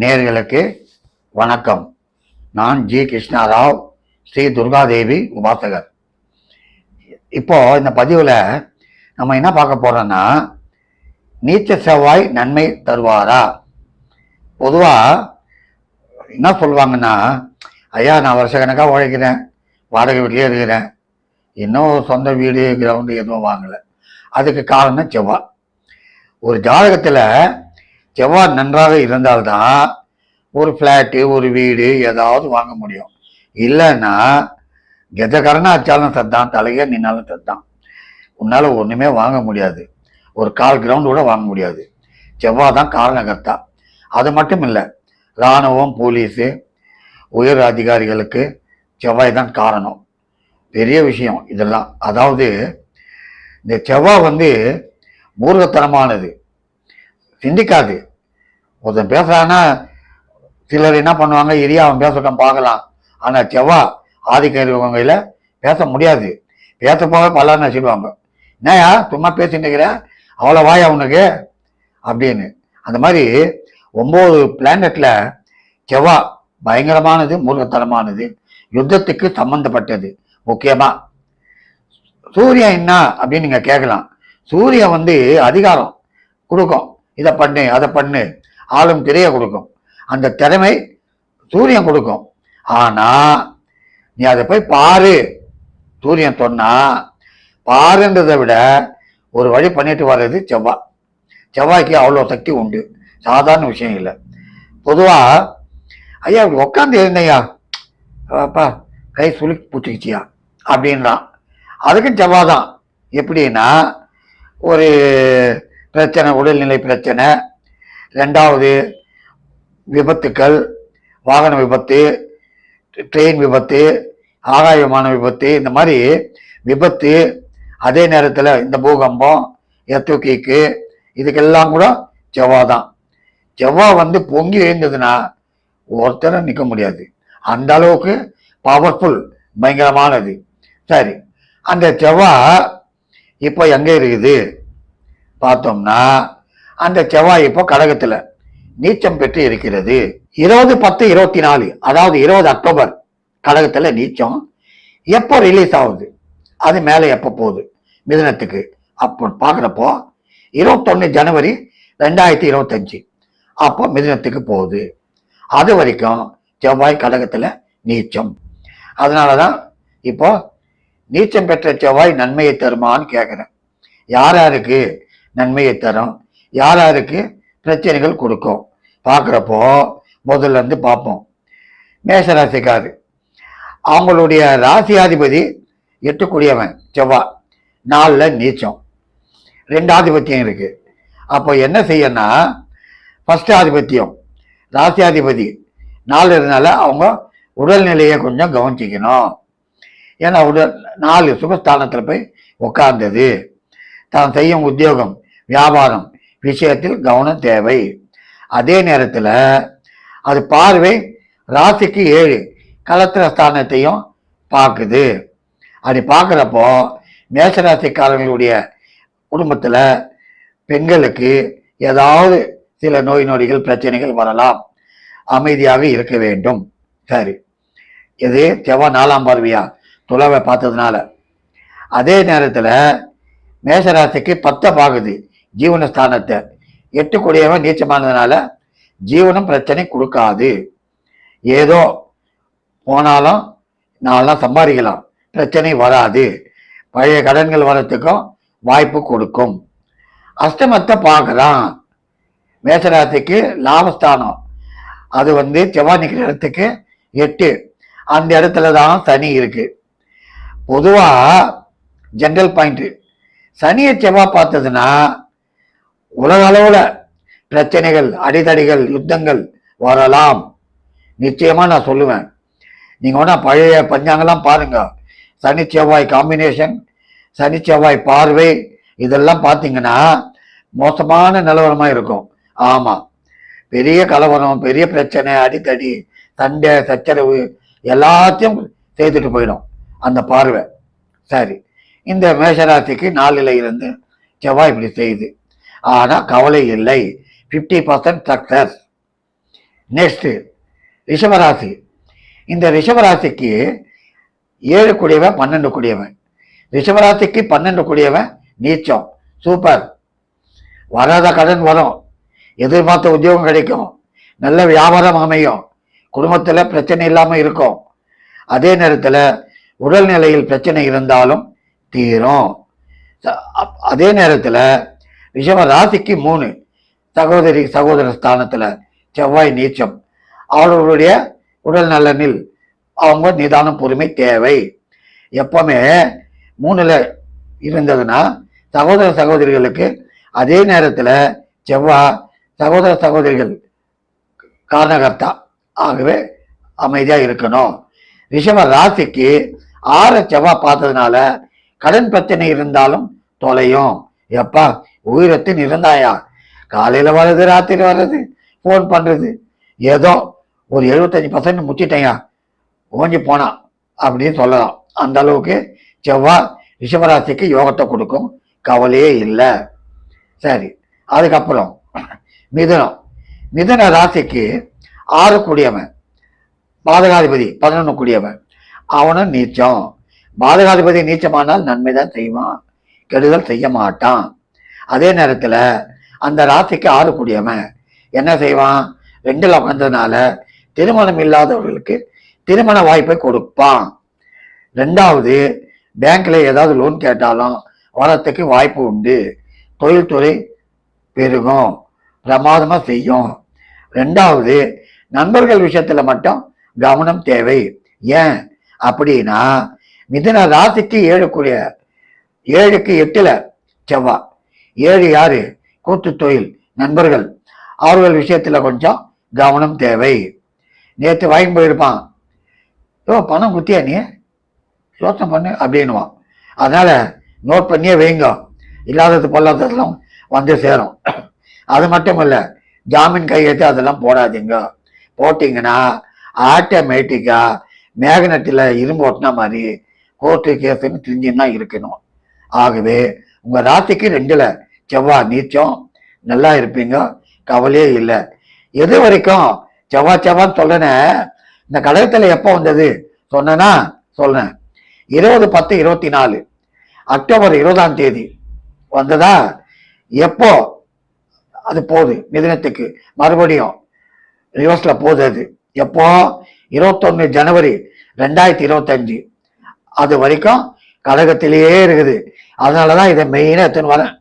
நேர்களுக்கு வணக்கம். நான் ஜி கிருஷ்ணாராவ் ஸ்ரீ துர்காதேவி உபாசகர். இப்போ இந்த பதிவில் நம்ம என்ன பார்க்க போறோம்னா நீச்ச செவ்வாய் நன்மை தருவாரா? பொதுவாக என்ன சொல்லுவாங்கன்னா ஐயா நான் வருஷக்கணக்காக உழைக்கிறேன் வாடகை வீட்லேயே இருக்கிறேன். இன்னும் சொந்த வீடு கிரவுண்டு எதுவும் வாங்கலை. அதுக்கு காரணம் செவ்வாய். ஒரு ஜாதகத்தில் செவ்வாய் நன்றாக இருந்தால்தான் ஒரு ஃப்ளாட்டு ஒரு வீடு ஏதாவது வாங்க முடியும். இல்லைன்னா கெஜகரனா வச்சாலும் சத்தான் தலையே நின்னாலும் சத்தான் உன்னால் ஒன்றுமே வாங்க முடியாது. ஒரு கால் கிரவுண்ட் கூட வாங்க முடியாது. செவ்வாய் தான் காரணகர்த்தா. அது மட்டும் இல்லை இராணுவம் போலீஸு உயர் அதிகாரிகளுக்கு செவ்வாய் தான் காரணம். பெரிய விஷயம் இதெல்லாம். அதாவது இந்த செவ்வாய் வந்து மூர்கத்தனமானது. சிந்திக்காது ஒருத்தன் பேசுறான்னா சிலர் என்ன பண்ணுவாங்க இரியா அவன் பேசட்டும் பார்க்கலாம். ஆனால் செவ்வா ஆதிக்கம் பேச முடியாது. பேச போக பலன்னு வச்சுடுவாங்க. என்னயா சும்மா பேசிட்டுக்கிற அவ்வளோ வாய் உனக்கு? அப்படின்னு. அந்த மாதிரி ஒம்பது பிளானட்ல செவ்வா பயங்கரமானது மூர்க்கத்தனமானது யுத்தத்துக்கு சம்பந்தப்பட்டது முக்கியமா. சூரியன் என்ன அப்படின்னு நீங்க கேட்கலாம். சூரியன் வந்து அதிகாரம் கொடுக்கும் இதை பண்ணு அதை பண்ணு. ஆளும் திரையை கொடுக்கும். அந்த திறமை சூரியன் கொடுக்கும். ஆனா நீ அதை போய் பாரு. சூரியன் சொன்னா பாருன்றதை விட ஒரு வழி பண்ணிட்டு வர்றது செவ்வாய் செவ்வாய்க்கு அவ்வளோ சக்தி உண்டு. சாதாரண விஷயம் இல்லை. பொதுவாக ஐயா இப்படி உட்காந்து இருந்தையா அப்பா கை சுழி பிடிச்சிக்கிச்சியா அப்படின்றான். அதுக்கும் செவ்வாய் தான் எப்படின்னா ஒரு பிரச்சனை உடல்நிலை பிரச்சனை. ரெண்டாவது விபத்துக்கள் வாகன விபத்து ட்ரெயின் விபத்து ஆகாய விமான விபத்து இந்த மாதிரி விபத்து அதே நேரத்தில் இந்த பூகம்பம் எத்துக்கிக்கு இதுக்கெல்லாம் கூட செவ்வாய் தான். செவ்வாய் வந்து பொங்கி எழுந்ததுன்னா ஒருத்தரை நிற்க முடியாது. அந்த அளவுக்கு பவர்ஃபுல் பயங்கரமானது. சரி அந்த செவ்வாய் இப்போ எங்கே இருக்குது? பார்த்தோம்னா அந்த செவ்வாய் இப்போ கடகத்துல நீச்சம் பெற்று இருக்கிறது. இருபது பத்து இருபத்தி நாலு அதாவது இருபது அக்டோபர் கடகத்துல நீச்சம் எப்போ ரிலீஸ் ஆகுது? அது மேலே எப்போ போகுது? மிதனத்துக்கு. அப்போ பார்க்குறப்போ இருபத்தொன்னு ஜனவரி ரெண்டாயிரத்தி இருபத்தஞ்சு. அப்போ மிதனத்துக்கு போகுது. அது வரைக்கும் செவ்வாய் கழகத்தில் நீச்சம். அதனால தான் இப்போ நீச்சம் பெற்ற செவ்வாய் நன்மையை தருமான்னு கேட்குறேன் யார் யாருக்கு? நன்மையை தரும். யார் யாருக்கு? பிரச்சனைகள் கொடுக்கும். பார்க்குறப்போ முதல்ல இருந்து பார்ப்போம். மேஷராசிக்காரு. அவங்களுடைய ராசியாதிபதி எட்டுக்குடியவன் செவ்வாய் நாலில் நீச்சம். ரெண்டு ஆதிபத்தியம் இருக்குது அப்போ என்ன செய்யணும்னா ஃபஸ்ட்டு ஆதிபத்தியம் ராசியாதிபதி. நாலு இருந்தால அவங்க உடல்நிலையை கொஞ்சம் கவனிச்சிக்கணும். ஏன்னா உடல் நாலு சுகஸ்தானத்தில் போய் உட்கார்ந்தது தான் செய்யும் உத்தியோகம். வியாபாரம் விஷயத்தில் கவனம் தேவை. அதே நேரத்தில் அது பார்வை ராசிக்கு ஏழு கலத்திர ஸ்தானத்தையும் பார்க்குது. அப்படி பார்க்குறப்போ மேசராசிக்காரர்களுடைய குடும்பத்தில் பெண்களுக்கு ஏதாவது சில நோய் நொடிகள் பிரச்சனைகள் வரலாம். அமைதியாக இருக்க வேண்டும். சரி. இது செவ்வாய் நாலாம் பார்வையா? துளவை பார்த்ததுனால. அதே நேரத்தில் மேசராசிக்கு பத்தை பார்க்குது. ஜீவனஸ்தானத்தை. எட்டு கூடியவன் நீச்சமானதுனால ஜீவனம் பிரச்சனை கொடுக்காது. ஏதோ போனாலும் நான்லாம் சம்பாதிக்கலாம். பிரச்சனை வராது. பழைய கடன்கள் வரத்துக்கும் வாய்ப்பு கொடுக்கும். அஷ்டமத்தை பார்க்குறான். மேசராசிக்கு லாபஸ்தானம். அது வந்து செவ்வாய் நிற்கிற இடத்துக்கு எட்டு. அந்த இடத்துல தான் சனி இருக்கு. பொதுவாக ஜென்ரல் பாயிண்ட்டு சனியை செவ்வாய் பார்த்ததுன்னா உலக அளவுல பிரச்சனைகள் அடிதடிகள் யுத்தங்கள் வரலாம். நிச்சயமா நான் சொல்லுவேன். நீங்க வேணா பழைய பஞ்சாங்கெல்லாம் பாருங்க. சனி செவ்வாய் காம்பினேஷன் சனி செவ்வாய் பார்வை இதெல்லாம் பார்த்தீங்கன்னா மோசமான நிலவரமா இருக்கும். ஆமா. பெரிய கலவரம் பெரிய பிரச்சனை அடித்தடி சண்டை சச்சரவு எல்லாத்தையும் செய்துட்டு போயிடும் அந்த பார்வை. சரி. இந்த மேஷராசிக்கு நாளில் இருந்து செவ்வாய் இப்படி செய்யுது. ஆனால் கவலை இல்லை. ஃபிஃப்டி பர்சன்ட் சக்சஸ் நெக்ஸ்ட்டு ரிஷபராசி. இந்த ரிஷபராசிக்கு ஏழு கூடியவன் பன்னெண்டு கூடியவன். ரிஷபராசிக்கு பன்னெண்டு கூடியவன் நீச்சம். சூப்பர் வராத கடன் வரும். எதிர்பார்த்த உத்தியோகம் கிடைக்கும். நல்ல வியாபாரம் அமையும். குடும்பத்தில் பிரச்சனை இல்லாமல் இருக்கும். அதே நேரத்தில் உடல்நிலையில் பிரச்சனை இருந்தாலும் தீரும். அதே நேரத்தில் ரிஷப ராசிக்கு மூணு. சகோதரி சகோதர ஸ்தானத்தில் செவ்வாய் நீச்சம். அவர்களுடைய உடல் நலனில் அவங்க நிதானம் பொறுமை தேவை. எப்பவுமே மூணுல இருந்ததுன்னா சகோதர சகோதரிகளுக்கு அதே நேரத்தில் செவ்வாய் சகோதர சகோதரிகள் காரணகர்த்தா ஆகவே அமைதியாக இருக்கணும். ரிஷப ராசிக்கு ஆறு செவ்வாய் பார்த்ததுனால கடன் பிரச்சனை இருந்தாலும் தொலையும். எப்பா உயிரத்தின் இருந்தாயா காலையில் வர்றது ராத்திரி வர்றது ஃபோன் பண்ணுறது ஏதோ ஒரு எழுபத்தஞ்சு பர்சன்ட் முச்சிட்டேயா ஓஞ்சி போனான் அப்படின்னு சொல்லலாம். அந்த அளவுக்கு செவ்வாய் ரிஷபராசிக்கு யோகத்தை கொடுக்கும். கவலையே இல்லை. சரி அதுக்கப்புறம் மிதுனம். மிதுன ராசிக்கு ஆறு கூடியவன். பாதகாதிபதி பதினொன்று கூடியவன். அவனும் நீச்சம். பாதகாதிபதி நீச்சமானால் நன்மை தான் செய்வான். கெடுதல் செய்ய மாட்டான். அதே நேரத்தில் அந்த ராசிக்கு ஆறு கூடியவன். என்ன செய்வான்? ரெண்டில் அமர்ந்ததுனால திருமணம் இல்லாதவர்களுக்கு திருமண வாய்ப்பை கொடுப்பான். ரெண்டாவது பேங்க்ல ஏதாவது லோன் கேட்டாலும் வரத்துக்கு வாய்ப்பு உண்டு. தொழில்துறை பெருகும். பிரமாதமாக செய்யும். ரெண்டாவது நண்பர்கள் விஷயத்துல மட்டும் கவனம் தேவை. ஏன்? அப்படின்னா மிதன ராசிக்கு ஏழுக்குரிய ஏழுக்கு எட்டுல செவ்வாய் ஏழு யாரு கூட்டு தொழில் நண்பர்கள். அவர்கள் விஷயத்துல கொஞ்சம் கவனம் தேவை. நேற்று வாங்கி போயிருப்பான். யோ பணம் குத்தியா நீ? யோசனை பண்ணு அப்படின்னுவான். அதனால நோட் பண்ணியே வைங்க. இல்லாதது பொல்லாததெல்லாம் வந்து சேரும். அது மட்டும் இல்லை ஜாமீன் கையெழுத்து அதெல்லாம் போடாதீங்க. போட்டிங்கன்னா ஆட்டோமேட்டிக்காக மேக்னெட்டில் இரும்பு ஒட்டின மாதிரி கோர்ட்டு கேஸுன்னு தெரிஞ்சுன்னா இருக்கணும். ஆகவே உங்கள் ராசிக்கு ரெண்டில் செவ்வாய் நீச்சம் நல்லா இருப்பீங்க. கவலையே இல்லை. எது வரைக்கும் செவ்வாய் செவ்வான்னு சொல்றேனே இந்த கடகத்தில் எப்போ வந்தது? சொன்னேன்னா சொன்னேன் இருபது பத்து இருபத்தி நாலு. அக்டோபர் இருபதாம் தேதி. வந்ததா? எப்போ? அது போகுது மிதினத்துக்கு. மறுபடியும் ரிவர்ஸ்ல போகுது அது. எப்போ? இருபத்தொன்னு ஜனவரி ரெண்டாயிரத்தி இருபத்தஞ்சு. அது வரைக்கும் கழகத்திலேயே இருக்குது. அதனாலதான் இதை மெயினாக எடுத்துன்னு வரேன்.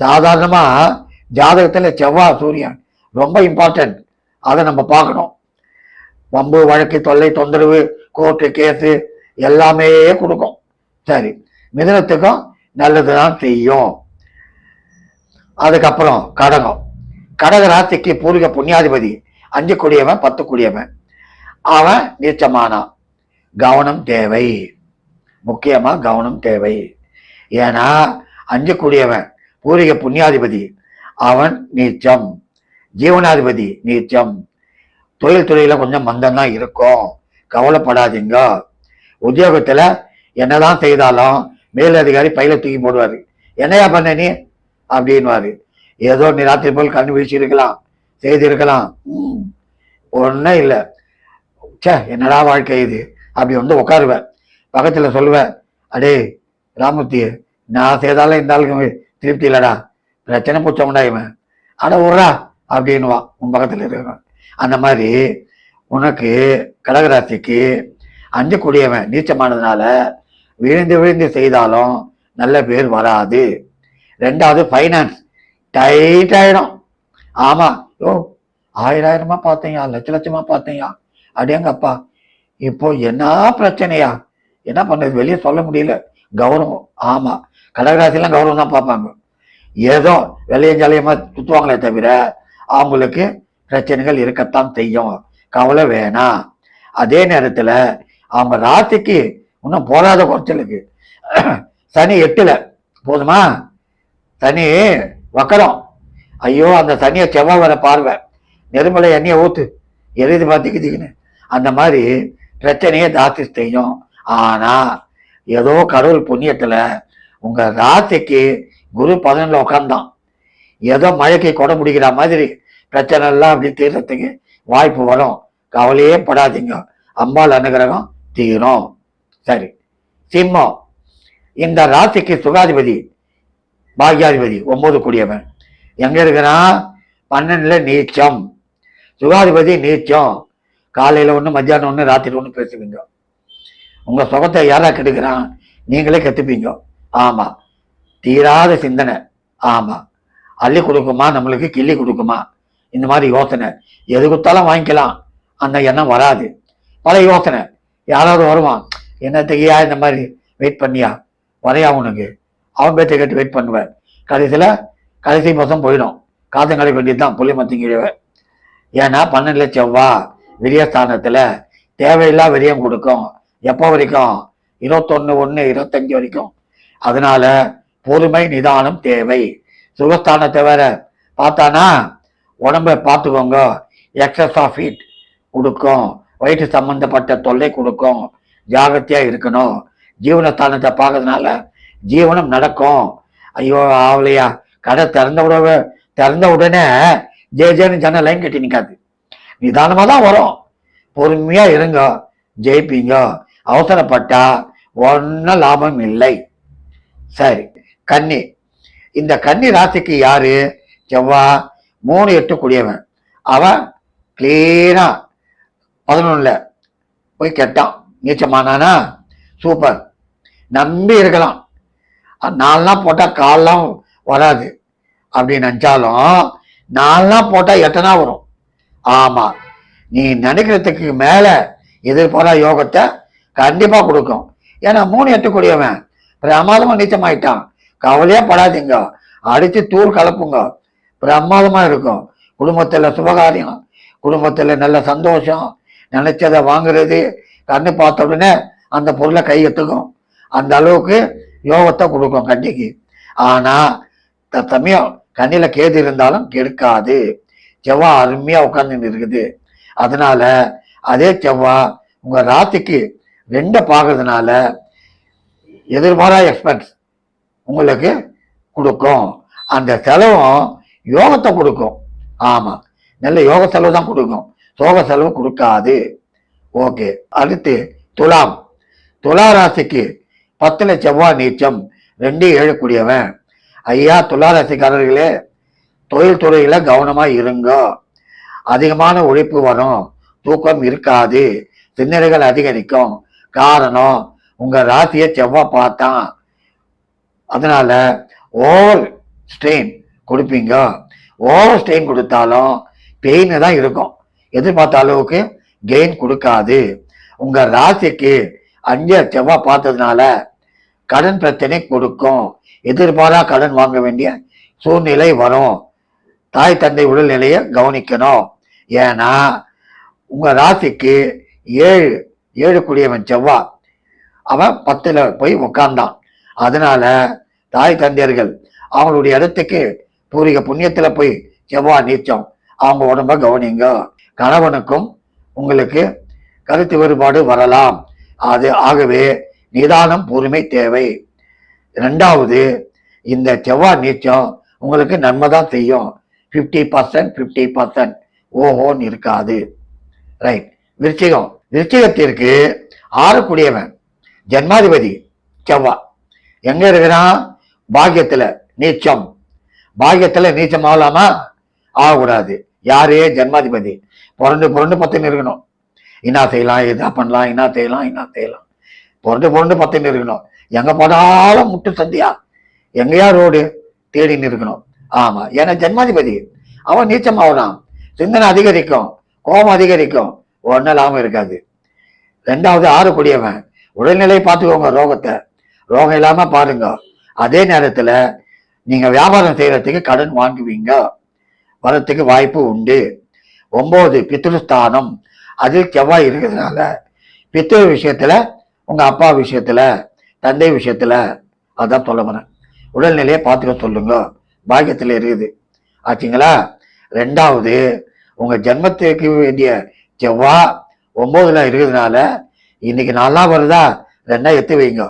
சாதாரணமாக ஜாதகத்தில் செவ்வாய் சூரியன் ரொம்ப இம்பார்ட்டன்ட் அதை நம்ம பார்க்கணும். வம்பு வழக்கு தொல்லை தொந்தரவு கோர்ட்டு கேஸு எல்லாமே கொடுக்கும். சரி மிதனத்துக்கும் நல்லதுதான் செய்யும். அதுக்கப்புறம் கடகம். கடக ராசிக்கு பூர்வீக புண்ணியாதிபதி அஞ்சு கூடியவன் பத்து கூடியவன். அவன் நீச்சமானான். கவனம் தேவை. முக்கியமாக கவனம் தேவை. ஏன்னா அஞ்சு கூடியவன் பூர்வீக புண்ணியாதிபதி. அவன் நீச்சம். ஜீவனாதிபதி நீச்சம். தொழில் துறையில கொஞ்சம் மந்தம்தான் இருக்கும். கவலைப்படாதீங்க. உத்தியோகத்துல என்னதான் செய்தாலும் மேலதிகாரி பையில தூக்கி போடுவாரு. என்னையா பண்ண நீ? அப்படின்வாரு ஏதோ நீ ராத்திரி போல் கண் வீழ்ச்சிருக்கலாம் செய்திருக்கலாம் ஒன்றும் இல்லை. சே என்னடா வாழ்க்கை இது? அப்படி வந்து உட்காருவேன் பக்கத்தில் சொல்லுவேன். அடே ராமூர்த்தி நான் செய்தாலும் இந்த ஆளுக்கு திருப்தி இல்லடா. பிரச்சனை பூச்சவன்டா இவன். அட உடா அப்படின்னுவான் உன் பக்கத்தில் இருக்கிறவன். அந்த மாதிரி உனக்கு கடகராசிக்கு அஞ்சு கூடியவன். நீச்சமானதுனால விழுந்து விழுந்து செய்தாலும் நல்ல பேர் வராது. ரெண்டாவது ஃபைனான்ஸ் டைட் ஆயிடும். ஆமா. ஓ ஆயிரம் ஆயிரமா பார்த்தேயா? லட்ச லட்சமா பார்த்தேயா? அடேங்கப்பா. இப்போ என்ன பிரச்சனையா? என்ன பண்ணுறது வெளியே சொல்ல முடியல. கௌரவம். ஆமா. கடகராசிலாம் கௌரவம் தான் பார்ப்பாங்க. ஏதோ வெள்ளையும் ஜாலியமா சுற்றுவாங்களே தவிர அவங்களுக்கு பிரச்சனைகள் இருக்கத்தான் செய்யும். கவலை வேணாம். அதே நேரத்தில் அவங்க ராசிக்கு இன்னும் போராத குறைச்சலுக்கு சனி எட்டில் போதுமா? சனி வக்கரம். ஐயோ அந்த சனியை செவ்வாய் வர பார்வை. நெருமலை எண்ணெயை ஊத்து எரிது பார்த்துக்குதுக்குன்னு அந்த மாதிரி பிரச்சனையை ஜாஸ்தி செய்யும். ஆனால் ஏதோ கடவுள் புண்ணியத்தில் உங்க ராசிக்கு குரு பதினொன்றில் உட்காந்தான் ஏதோ மழைக்கு கொடை பிடிக்கிற மாதிரி பிரச்சனை எல்லாம் அப்படி தீர்றதுக்கு வாய்ப்பு வரும். கவலையே படாதீங்க. அம்பாள் அனுகிரகம் தீரும். சரி. சிம்மம். இந்த ராசிக்கு சுகாதிபதி பாக்யாதிபதி ஒன்பது கூடியவன். எங்க இருக்கிறான் பன்னெண்டுல நீச்சம். சுகாதிபதி நீச்சம். காலையில ஒன்று மத்தியானம் ஒன்று ராத்திரி ஒன்று பேசுவீங்க. உங்க சுகத்தை யாரா கெடுக்கிறான்? நீங்களே கத்துப்பீங்க. ஆமா. தீராத சிந்தனை. ஆமா. அள்ளி கொடுக்குமா? நம்மளுக்கு கிள்ளி கொடுக்குமா? இந்த மாதிரி யோசனை. எது கொடுத்தாலும் வாங்கிக்கலாம். அந்த எண்ணம் வராது. பல யோசனை. யாராவது வருவான். என்ன தெரியா இந்த மாதிரி வெயிட் பண்ணியா? வரையா உனக்கு? அவன் பேச்சை கேட்டு வெயிட் பண்ணுவேன் கடைசியில் கடைசி மாதம் போயிடும். காதம் கிடைக்க வேண்டியது தான் புள்ளி மத்திங்கிழவன் ஏன்னா பன்னெண்டுல செவ்வா விரியஸ்தானத்தில் தேவையில்லா விரியம் கொடுக்கும். எப்போ வரைக்கும்? இருபத்தொன்று ஒன்று இருபத்தஞ்சு வரைக்கும். அதனால பொறுமை நிதானம் தேவை. சுகஸ்தானத்தை வேற பார்த்தானா? உடம்பை பார்த்துக்கோங்க. எக்ஸஸ் ஆஃப் ஹீட் கொடுக்கும். வயிற்று சம்பந்தப்பட்ட தொல்லை கொடுக்கும். ஜாகிரதையா இருக்கணும். ஜீவனஸ்தானத்தை பார்க்கறதுனால ஜீவனம் நடக்கும். ஐயோ ஆவலையா. கடை திறந்த உடனே திறந்த உடனே ஜே ஜேன்னு ஜன லைன் கட்டி நிற்காது நிதானமாக தான் வரும். பொறுமையாக இருங்க. ஜெயிப்பீங்க. அவசரப்பட்டா ஒன்றும் லாபம் இல்லை. சரி கன்னி. இந்த கன்னி ராசிக்கு யாரு? செவ்வா மூணு எட்டு கூடியவன். அவன் கிளீனா பதினொன்னுல போய் கெட்டான். நீச்சமானானா? சூப்பர் நம்பி இருக்கலாம். அஹ் நாலுலாம் போட்டால் கால்லாம் வராது. அப்படின்னு நினச்சாலும் நாலுலாம் போட்டால் எட்டனா வரும். ஆமாம் நீ நினைக்கிறதுக்கு மேலே எதிர்பாரா யோகத்தை கண்டிப்பாக கொடுக்கும். ஏன்னா மூணு எட்டக்கூடியவன் பிரமாதமாக நீச்சமாயிட்டான். கவலையா படாதீங்க. அடித்து தூர் கலப்புங்க. பிரமாதமாக இருக்கும். குடும்பத்தில் சுபகாரியம். குடும்பத்தில் நல்ல சந்தோஷம். நினைச்சதை வாங்குறது. கண்ணு பார்த்த உடனே அந்த பொருளை கை எத்துக்கும் அந்த அளவுக்கு யோகத்தை கொடுக்கும் கண்ணிக்கு ஆனா சமயம் கண்ணில கேது இருந்தாலும் கெடுக்காது. செவ்வா அருமையா உட்கார்ந்து இருக்குது அதனால அதே செவ்வா உங்க ராத்திக்கு ரெண்ட பார்க்கறதுனால எதிர்பாரா எக்ஸ்பென்ஸ் உங்களுக்கு கொடுக்கும். அந்த செலவும் யோகத்தை கொடுக்கும். ஆமாம் நல்ல யோக செலவு தான் கொடுக்கும். சோக செலவு கொடுக்காது. ஓகே. அடுத்து துலாம். துலா ராசிக்கு பத்துல செவ்வாய் நீச்சம் ரெண்டு ஏழு கூடியவன் ஐயா துலா ராசிக்காரர்களே தொழில் துறையில கவனமாக இருங்க. அதிகமான உழைப்பு வரும். தூக்கம் இருக்காது. சிந்தனைகள் அதிகரிக்கும். காரணம் உங்க ராசியை செவ்வாய் பார்த்தான் அதனால ஓவர் ஸ்ட்ரெயின் கொடுப்பீங்க. ஓவர் ஸ்ட்ரெயின் கொடுத்தாலும் பெயின் தான் இருக்கும். எதிர்பார்த்த அளவுக்கு கெயின் கொடுக்காது. உங்க ராசிக்கு அஞ்சு செவ்வாய் பார்த்ததுனால கடன் பிரச்சனை கொடுக்கும். எதிர்பாரா கடன் வாங்க வேண்டிய சூழ்நிலை வரும். தாய் தந்தை உடல்நிலையை கவனிக்கணும். ஏன்னா உங்க ராசிக்கு ஏழு ஏழு குடியவன் செவ்வாய் அவன் பத்துல போய் உட்கார்ந்தான் அதனால தாய் தந்தையர்கள் அவங்களுடைய இடத்துக்கு பூர்வீக புண்ணியத்துல போய் செவ்வாய் நீச்சம். அவங்க உடம்ப கவனிங்க. கணவனுக்கும் உங்களுக்கு கருத்து வேறுபாடு வரலாம். அது ஆகவே நிதானம் பொறுமை தேவை. ரெண்டாவது இந்த செவ்வாய் நீச்சம் உங்களுக்கு நன்மை தான் செய்யும். ஃபிஃப்டி பர்சன்ட் ஃபிஃப்டி பர்சன்ட் ஓஹோன்னு இருக்காது. ரைட் விருச்சிகம். விருச்சிகத்திற்கு ஆறக்கூடியவன் ஜன்மாதிபதி செவ்வாய். எங்க இருக்கிறான் பாக்கியத்துல நீச்சம். பாக்கியத்துல நீச்சம் ஆகலாமா? ஆகக்கூடாது. யாரே? ஜன்மாதிபதி. புரண்டு புரண்டு பத்துன்னு இருக்கணும். என்ன செய்யலாம் எதா பண்ணலாம் என்ன செய்யலாம் என்ன செய்யலாம். புரண்டு புரண்டு பத்துன்னு இருக்கணும். எங்க போனாலும் முட்டு சந்தியா? எங்கேயா ரோடு தேடின்னு இருக்கணும். ஆமா ஏன்னா ஜன்மாதிபதி. அவன் நீச்சம் ஆகலாம். சிந்தனை அதிகரிக்கும். கோபம் அதிகரிக்கும். ஒன்றும் இல்லாமல் இருக்காது. ரெண்டாவது ஆறு கூடியவன் உடல்நிலை பார்த்துக்கோங்க ரோகத்தை. ரோகம் இல்லாம பாருங்க. அதே நேரத்துல நீங்க வியாபாரம் செய்யறதுக்கு கடன் வாங்குவீங்க. வரத்துக்கு வாய்ப்பு உண்டு. ஒன்பது பித்ருஸ்தானம். அதில் செவ்வாய் இருக்கிறதுனால பித்திரு விஷயத்துல உங்க அப்பா விஷயத்துல தந்தை விஷயத்துல அதான் சொல்ல வரேன் உடல்நிலையை பார்த்துக்க சொல்லுங்க. பாக்கியத்துல இருக்குது. ஆச்சுங்களா? ரெண்டாவது உங்க ஜென்மத்துக்கு வேண்டிய செவ்வாய் ஒன்பதுல இருக்கிறதுனால இன்னைக்கு நாலாம் வருதா? ரெண்டா எத்து வைங்க.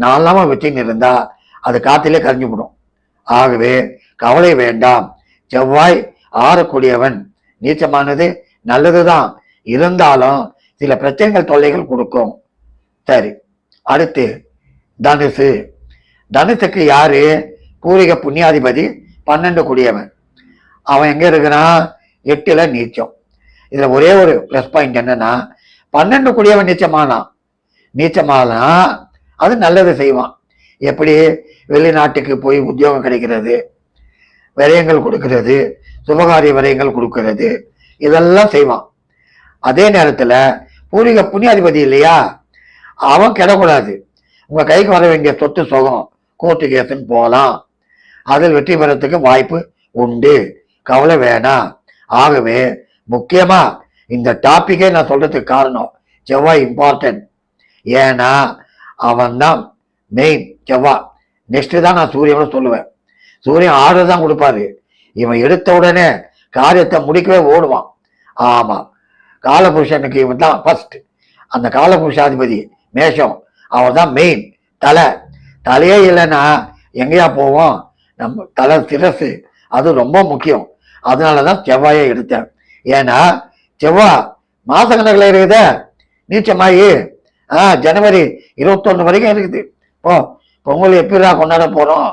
நாலாம வச்சுன்னு இருந்தா அது காத்திலே கரைஞ்சு விடும் ஆகவே கவலை வேண்டாம். செவ்வாய் ஆறக்கூடியவன். நீச்சமானது நல்லதுதான். இருந்தாலும் சில பிரச்சனைகள் தொல்லைகள் கொடுக்கும். சரி அடுத்து தனுசு. தனுசுக்கு யாரு? பூரிக புண்ணியாதிபதி பன்னெண்டு கூடியவன். அவன் எங்க இருக்கிறான்? எட்டுல நீச்சம். இதுல ஒரே ஒரு ப்ளஸ் பாயிண்ட் என்னன்னா பன்னெண்டு குடியவன் நீச்சமானான். நீச்சமானா அது நல்லது செய்வான். எப்படி வெளிநாட்டுக்கு போய் உத்தியோகம் கிடைக்கிறது விரயங்கள் கொடுக்கிறது சுபகாரிய விரயங்கள் கொடுக்கிறது இதெல்லாம் செய்வான். அதே நேரத்தில் பூர்வீக புண்ணியாதிபதி இல்லையா? அவன் கிடக்கூடாது. உங்கள் கைக்கு வர வேண்டிய சொத்து சுகம் கோர்ட்டு கேஸுன்னு போகலாம் அதில் வெற்றி பெறத்துக்கு வாய்ப்பு உண்டு. கவலை வேணாம். ஆகவே முக்கியமாக இந்த டாப்பிக்கே நான் சொல்றதுக்கு காரணம் செவ்வாய் இம்பார்ட்டன்ட் ஏன்னா அவன் தான் மெயின் செவ்வாய் நெக்ஸ்ட் தான் நான் சூரியனை சொல்லுவேன். சூரியன் ஆர்டர் தான் கொடுப்பாரு. இவன் எடுத்த உடனே காரியத்தை முடிக்கவே ஓடுவான். ஆமா. காலபுருஷனுக்கு இவன் தான் ஃபர்ஸ்ட் அந்த காலபுருஷாதிபதி மேஷம் அவன் தான் மெயின் தலை. தலையே இல்லைன்னா எங்கேயா போவோம்? நம்ம தலை சிரசு. அது ரொம்ப முக்கியம். அதனால தான் செவ்வாயை எடுத்தேன். ஏன்னா செவ்வா மாச கணக்கில் இருக்குதே. நீச்சமாயி ஆ ஜனவரி இருபத்தொன்று வரைக்கும் இருக்குது. ஓ பொங்கல் எப்படிடா கொண்டாட போகிறோம்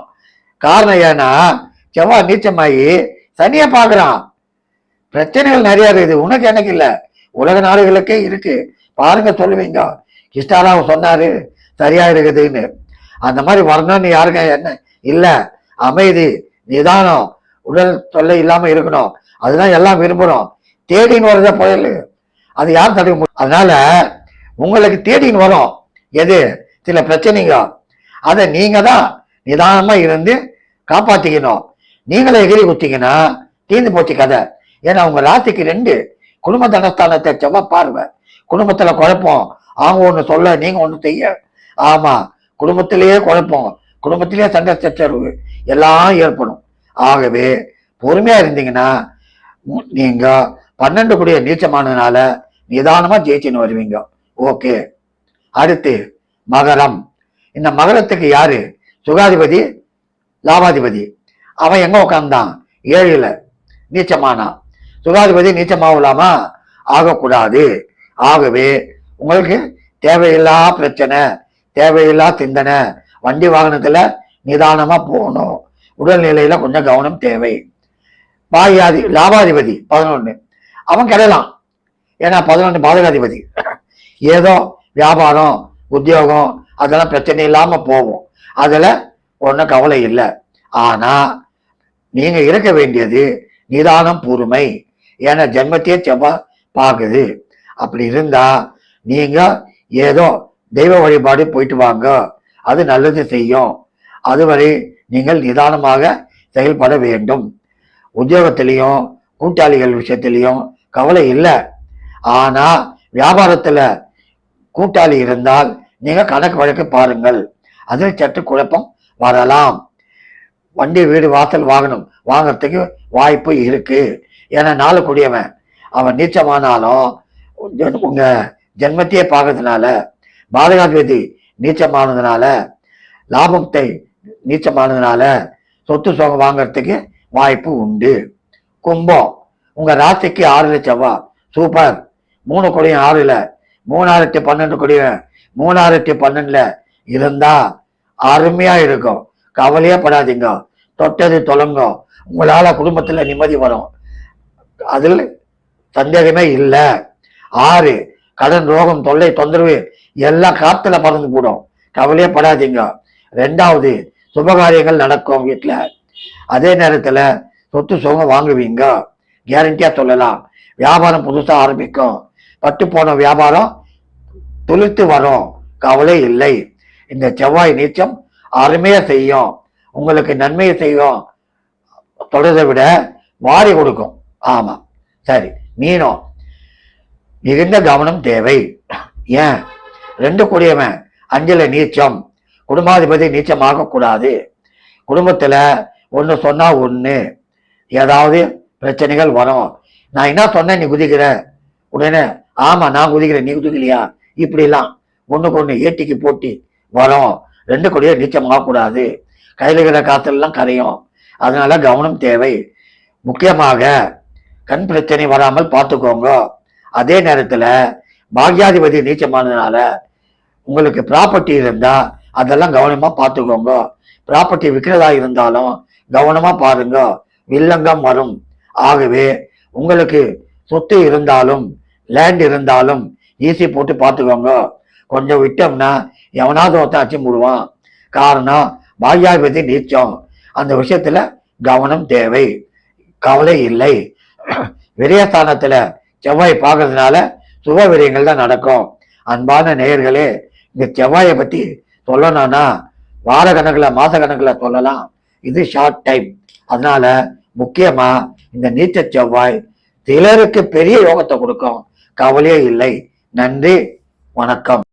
காரணம் ஏன்னா செவ்வா நீச்சமாயி சனியை பார்க்குறான். பிரச்சனைகள் நிறையா இருக்குது. உனக்கு எனக்கு இல்லை. உலக நாடுகளுக்கே இருக்கு. பாருங்க சொல்லுவீங்க. கிருஷ்ணாராவ் சொன்னாரு சரியா இருக்குதுன்னு. அந்த மாதிரி வரணும்னு யாருங்க என்ன? இல்லை. அமைதி நிதானம் உடல் தொல்லை இல்லாமல் இருக்கணும். அதுதான் எல்லாம் விரும்புகிறோம் தேடின்னு வரத புயல். அது யார் தடுக்க முடியும்? அதனால உங்களுக்கு தேடின்னு வரும். எது? சில பிரச்சனைங்க அதை நீங்க தான் நிதானமா இருந்து காப்பாத்திக்கணும். நீங்களே எகிரி குத்திங்கன்னா தீர்ந்து போச்சு கதை. ஏன்னா உங்க ராசிக்கு ரெண்டு. குடும்ப தனஸ்தானத்தை செவ்வாய் பார்வை. குடும்பத்துல குழப்பம். அவங்க ஒன்று சொல்ல நீங்க ஒன்று செய்ய. ஆமா குடும்பத்திலேயே குழப்பம். குடும்பத்திலேயே சண்டை சச்சரவு எல்லாம் ஏற்படும். ஆகவே பொறுமையா இருந்தீங்கன்னா நீங்கள் நீங்க பன்னெண்டு கூடிய நீச்சமானதுனால நிதானமா ஜெயிச்சுன்னு வருவீங்க. ஓகே. அடுத்து மகரம். இந்த மகரத்துக்கு யாரு? சுகாதிபதி லாபாதிபதி. அவன் எங்க உட்காந்தான் ஏழுல. நீச்சமானான் சுகாதிபதி நீச்சமாகலாமா ஆகக்கூடாது. ஆகவே உங்களுக்கு தேவையில்லா பிரச்சனை தேவையில்லா சிந்தனை வண்டி வாகனத்துல நிதானமா போகணும். உடல்நிலையில கொஞ்சம் கவனம் தேவை. பாயாதி லாபாதிபதி பதினொன்னு. அவன் கிடையலாம் ஏன்னா பதினொன்று பாதகாதிபதி. ஏதோ வியாபாரம் உத்தியோகம் அதெல்லாம் பிரச்சனை இல்லாமல் போகும். அதில் ஒன்றும் கவலை இல்லை. ஆனால் நீங்கள் இருக்க வேண்டியது நிதானம் பொறுமை. ஏன்னா ஜென்மத்தையே செவ்வாய் பார்க்குது அப்படி இருந்தால் நீங்கள் ஏதோ தெய்வ வழிபாடு போயிட்டு வாங்க. அது நல்லது செய்யும். அதுவரை நீங்கள் நிதானமாக செயல்பட வேண்டும். உத்தியோகத்திலையும் கூட்டாளிகள் விஷயத்திலையும் கவலை இல்லை. ஆனா வியாபாரத்துல கூட்டாளி இருந்தால் நீங்க கணக்கு வழக்கு பாருங்கள். அதில் சற்று குழப்பம் வரலாம். வண்டி வீடு வாசல் வாகனம் வாங்குறதுக்கு வாய்ப்பு இருக்கு. ஏன்னா நாலு கூடியவன். அவன் நீச்சமானாலும் ஜென்- உங்க ஜென்மத்தையே பார்க்கறதுனால பாதகாதிபதி நீச்சமானதுனால லாபத்தை நீச்சமானதுனால சொத்து சுகம் வாங்குறதுக்கு வாய்ப்பு உண்டு. கும்பம். உங்க ராசிக்கு ஆறுல செவ்வா. சூப்பர் மூணு கொடியும் ஆறுல. மூணாயிரத்தி பன்னெண்டு கொடியும் மூணாயிரத்தி பன்னெண்டுல இருந்தா அருமையா இருக்கும். கவலையே படாதீங்க. தொட்டது தொலங்கும் உங்களால குடும்பத்துல நிம்மதி வரும். அதில் சந்தேகமே இல்லை. ஆறு கடன் ரோகம் தொல்லை தொந்தரவு எல்லாம் காத்துல மறந்து போடும். கவலையே படாதீங்க. ரெண்டாவது சுபகாரியங்கள் நடக்கும் வீட்டுல அதே நேரத்துல சொத்து சுகம் வாங்குவீங்க. கேரண்டியா சொல்லலாம். வியாபாரம் புதுசா ஆரம்பிக்கும். பட்டு போன வியாபாரம் துளித்து வரும். கவலை இல்லை. இந்த செவ்வாய் நீச்சம் அருமையா செய்யும். உங்களுக்கு நன்மையை செய்யும். தொடரை விட வாரி கொடுக்கும். ஆமா. சரி. மீனம். மிகுந்த கவனம் தேவை. ஏன்? ரெண்டு கூடியவன். அஞ்சல நீச்சம். குடும்பாதிபதி நீச்சமாக கூடாது குடும்பத்துல ஒன்று சொன்னா ஒன்று ஏதாவது பிரச்சனைகள் வரும். நான் என்ன சொன்னேன் நீ குதிக்கிற? உடனே ஆமா நான் குதிக்கிறேன் நீ குதிக்கலையா? இப்படிலாம் ஒன்றுக்கு ஒன்று ஏட்டிக்கு போட்டி வரும். ரெண்டு கொடியை நீச்சமாக கூடாது கையில் இருக்கிற காத்தெல்லாம் கரையும். அதனால கவனம் தேவை. முக்கியமாக கண் பிரச்சனை வராமல் பார்த்துக்கோங்க. அதே நேரத்தில் பாக்யாதிபதி நீச்சமானதுனால உங்களுக்கு ப்ராப்பர்ட்டி இருந்தால் அதெல்லாம் கவனமாக பார்த்துக்கோங்க. ப்ராப்பர்ட்டி விற்கிறதா இருந்தாலும் கவனமாக பாருங்க. வில்லங்கம் வரும். ஆகவே உங்களுக்கு சொத்து இருந்தாலும் லேண்ட் இருந்தாலும் ஈஸி போட்டு பார்த்துக்கோங்க. கொஞ்சம் விட்டோம்னா எவனாவது ஒருத்தன் அச்சு மூடுவான். காரணம் பாக்யாதிபதி நீச்சம். அந்த விஷயத்துல கவனம் தேவை. கவலை இல்லை. விரயஸ்தானத்துல செவ்வாய் பார்க்கறதுனால சுப விரயங்கள் தான் நடக்கும். அன்பான நேயர்களே இந்த செவ்வாயை பத்தி சொல்லணும்னா வார கணக்கில் மாத கணக்கில் சொல்லலாம். இது ஷார்ட் டைம் அதனால முக்கியமா இந்த நீச்ச செவ்வாய் திலருக்கு பெரிய யோகத்தை கொடுக்கும். கவலையே இல்லை. நன்றி. வணக்கம்.